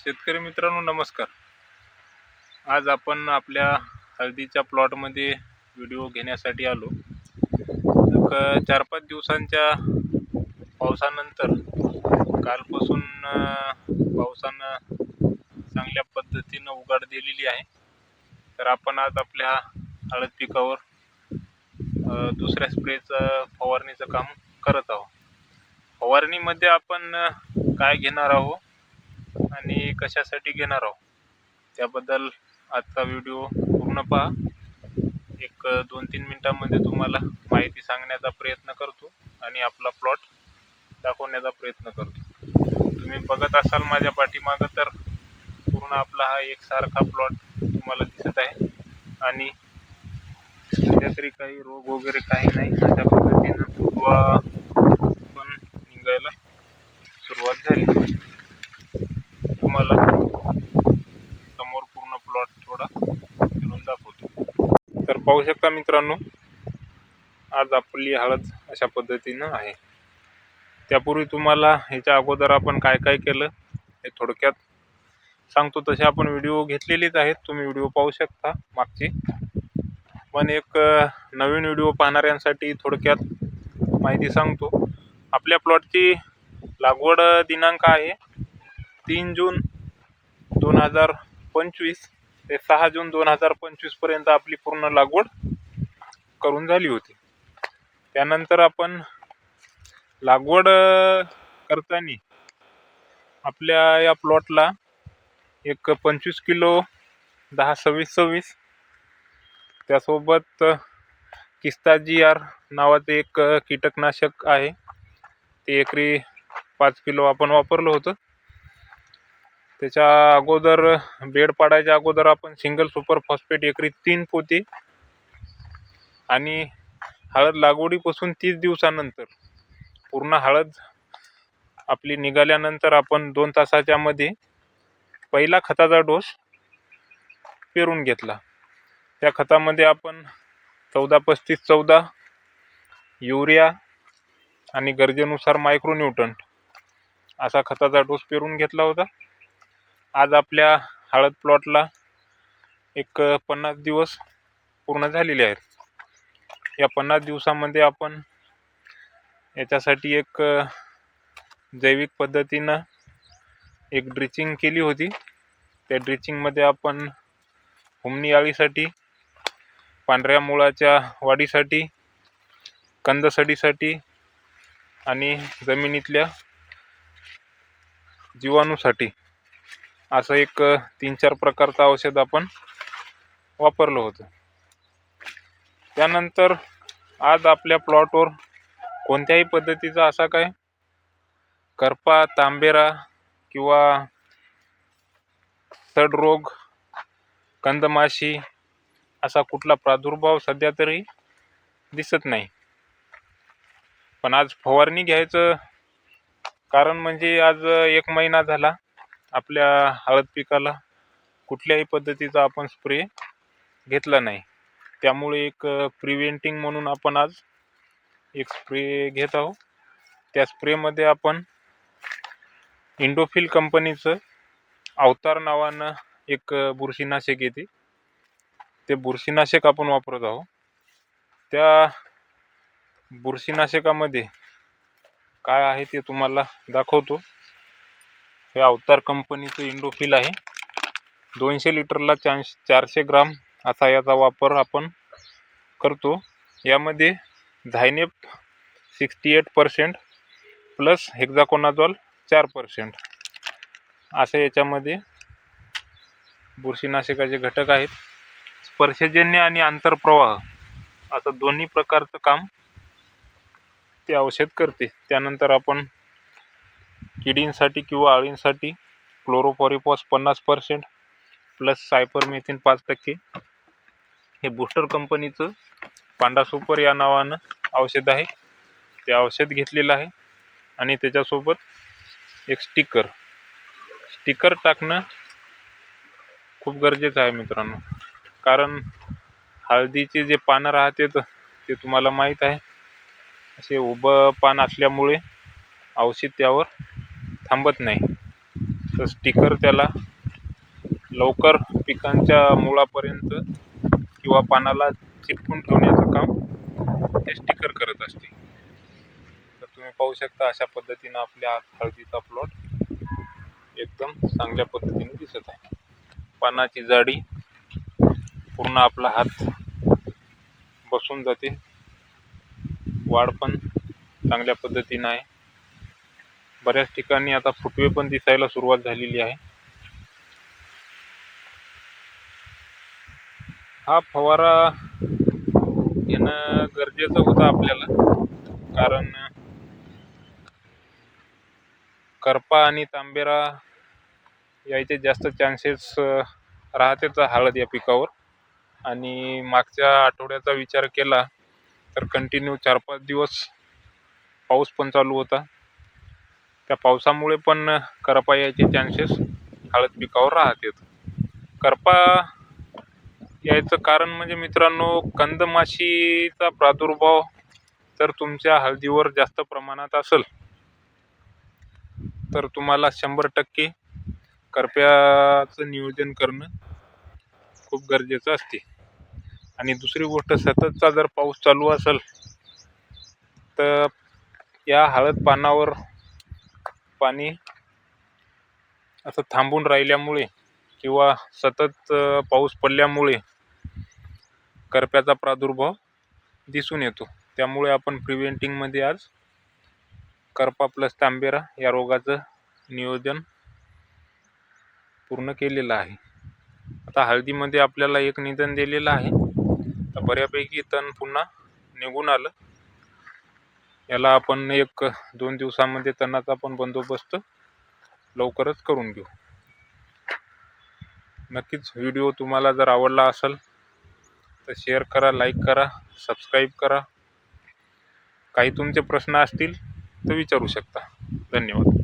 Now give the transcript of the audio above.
शेतकरी मित्रांनो नमस्कार. आज आपण आपल्या हळदीच्या प्लॉटमध्ये व्हिडिओ घेण्यासाठी आलो. एक चार पाच दिवसांच्या पावसानंतर कालपासून पावसानं चांगल्या पद्धतीनं उघाड दिलेली आहे. तर आपण आज आपल्या हळद पिकावर दुसऱ्या स्प्रेचं फवारणीचं काम करत आहोत. फवारणीमध्ये आपण काय घेणार आहोत? आणि कशासाठी घेणार आहोत? त्याबद्दल आजचा व्हिडिओ पूर्ण पहा. एक दोन तीन मिनटामध्ये तुम्हाला माहिती सांगण्याचा प्रयत्न करतो आणि आपला प्लॉट दाखवण्याचा प्रयत्न करतो. तुम्ही बघत असाल माझ्या पाठीमागं तर पूर्ण आपला हा एकसारखा प्लॉट तुम्हाला दिसत आहे. आणि सध्या तरी काही रोग वगैरे काही नाही. अशा पद्धतीने फुटवा पण निघायला सुरुवात झाली तुम्हाला समोर पूर्ण प्लॉट थोडा फिरून दाखवतो तर पाहू शकता मित्रांनो आज आपली हळद अशा पद्धतीनं आहे. त्यापूर्वी तुम्हाला ह्याच्या अगोदर आपण काय काय केलं हे थोडक्यात सांगतो. तसे आपण व्हिडिओ घेतलेलेच आहेत तुम्ही व्हिडिओ पाहू शकता मागची. पण एक नवीन व्हिडिओ पाहणाऱ्यांसाठी थोडक्यात माहिती सांगतो. आपल्या प्लॉटची लागवड दिनांक आहे तीन जून दोन हजार पंचवीस ते सहा जून दोन हजार पंचवीसपर्यंत आपली पूर्ण लागवड करून झाली होती. त्यानंतर आपण लागवड करताना आपल्या या प्लॉटला एक पंचवीस किलो दहा सव्वीस सव्वीस. त्यासोबत किस्ता जी आर नावाचं एक कीटकनाशक आहे. ते एकरी पाच किलो आपण वापरलं होतं. त्याच्या अगोदर बेड पाडायच्या अगोदर आपण सिंगल सुपर फॉस्फेट एकरी तीन पोते. आणि हळद लागवडीपासून तीस दिवसानंतर पूर्ण हळद आपली निघाल्यानंतर आपण दोन तासाच्यामध्ये पहिला खताचा डोस पेरून घेतला. त्या खतामध्ये आपण चौदा पस्तीस चौदा युरिया आणि गरजेनुसार मायक्रोन्यूटन असा खताचा डोस पेरून घेतला होता. आज आपल्या हळद प्लॉटला एक पन्नास दिवस पूर्ण झालेले आहेत. या पन्नास दिवसामध्ये आपण याच्यासाठी एक जैविक पद्धतीनं एक ड्रिचिंग केली होती. त्या ड्रिचिंगमध्ये आपण हुमणी अळीसाठी पांढऱ्या मुळाच्या वाढीसाठी कंदसडीसाठी आणि जमिनीतल्या जीवाणूसाठी असं एक तीन चार प्रकारचं औषध आपण वापरलं होतं. त्यानंतर आज आपल्या प्लॉटवर कोणत्याही पद्धतीचा असा काय करपा तांबेरा किंवा सडरोग कंदमाशी असा कुठला प्रादुर्भाव सध्या तरी दिसत नाही. पण आज फवारणी घ्यायचं कारण म्हणजे आज एक महिना झाला आपल्या हळद पिकाला कुठल्याही पद्धतीचा आपण स्प्रे घेतला नाही. त्यामुळे एक प्रिव्हेंटिंग म्हणून आपण आज एक स्प्रे घेत आहोत. त्या स्प्रेमध्ये आपण इंडोफिल कंपनीचं अवतार नावानं एक बुरशीनाशक येते. ते बुरशीनाशक आपण वापरत आहोत. त्या बुरशीनाशकामध्ये काय आहे ते तुम्हाला दाखवतो. हे अवतार कंपनीचं इंडोफिल आहे. दोनशे लिटरला चांश चारशे ग्राम असा याचा वापर आपण करतो. यामध्ये zineb sixty eight percent plus hexaconazole चार पर्सेंट. असे याच्यामध्ये बुरशीनाशकाचे घटक आहेत. स्पर्शजन्य आणि आंतरप्रवाह असं दोन्ही प्रकारचं काम ते औषध करते. त्यानंतर आपण किडींसाठी किंवा अळींसाठी क्लोरोफॉरिफॉस पन्नास पर्सेंट प्लस सायपरमेथिन पाच टक्के हे बूस्टर कंपनीचं पांडा सुपर या नावानं औषध आहे. ते औषध घेतलेलं आहे. आणि त्याच्यासोबत एक स्टिकर स्टिकर टाकणं खूप गरजेचं आहे मित्रांनो. कारण हळदीचे जे पानं राहते ते तुम्हाला माहीत आहे. असे उभं पान असल्यामुळे औषध त्यावर थांबत नाही. तर स्टिकर त्याला लवकर पिकांच्या मुळापर्यंत किंवा पानाला चिपकून ठेवण्याचं काम ते स्टिकर करत असते. तर तुम्ही पाहू शकता अशा पद्धतीनं आपल्या हळदीचा प्लॉट एकदम चांगल्या पद्धतीने दिसत आहे. पानाची जाडी पूर्ण आपला हात बसून जाते. वाढ पण चांगल्या पद्धतीनं आहे. बऱ्याच ठिकाणी आता फुटवे पण दिसायला सुरुवात झालेली आहे. हा फवारा घेणं गरजेचं होतं आपल्याला. कारण करपा आणि तांबेरा यायचे जास्त चान्सेस राहतेच हळद या पिकावर. आणि मागच्या आठवड्याचा विचार केला तर कंटिन्यू चार पाच दिवस पाऊस पण चालू होता. त्या पावसामुळे पण करपा यायचे चान्सेस हळद पिकावर राहतात. करपा यायचं कारण म्हणजे मित्रांनो कंदमाशीचा प्रादुर्भाव जर तुमच्या हळदीवर जास्त प्रमाणात असेल. तर तुम्हाला शंभर टक्के करप्याचं नियोजन करणं खूप गरजेचं असते. आणि दुसरी गोष्ट सततचा जर पाऊस चालू असेल तर या हळद पानावर पाणी असं थांबून राहिल्यामुळे किंवा सतत पाऊस पडल्यामुळे करप्याचा प्रादुर्भाव दिसून येतो. त्यामुळे आपण प्रिव्हेंटिंगमध्ये आज करपा प्लस तांबेरा या रोगाचं नियोजन पूर्ण केलेलं आहे. आता हळदीमध्ये आपल्याला एक निधन दिलेलं आहे. तर बऱ्यापैकी तण पुन्हा निघून आलं. याला आपण एक दोन दिवसामध्ये तणाचा पण बंदोबस्त लवकरच करून घेऊ. नक्कीच व्हिडिओ तुम्हाला जर आवडला असेल तर शेअर करा लाईक करा सबस्क्राईब करा. काही तुमचे प्रश्न असतील तर विचारू शकता. धन्यवाद.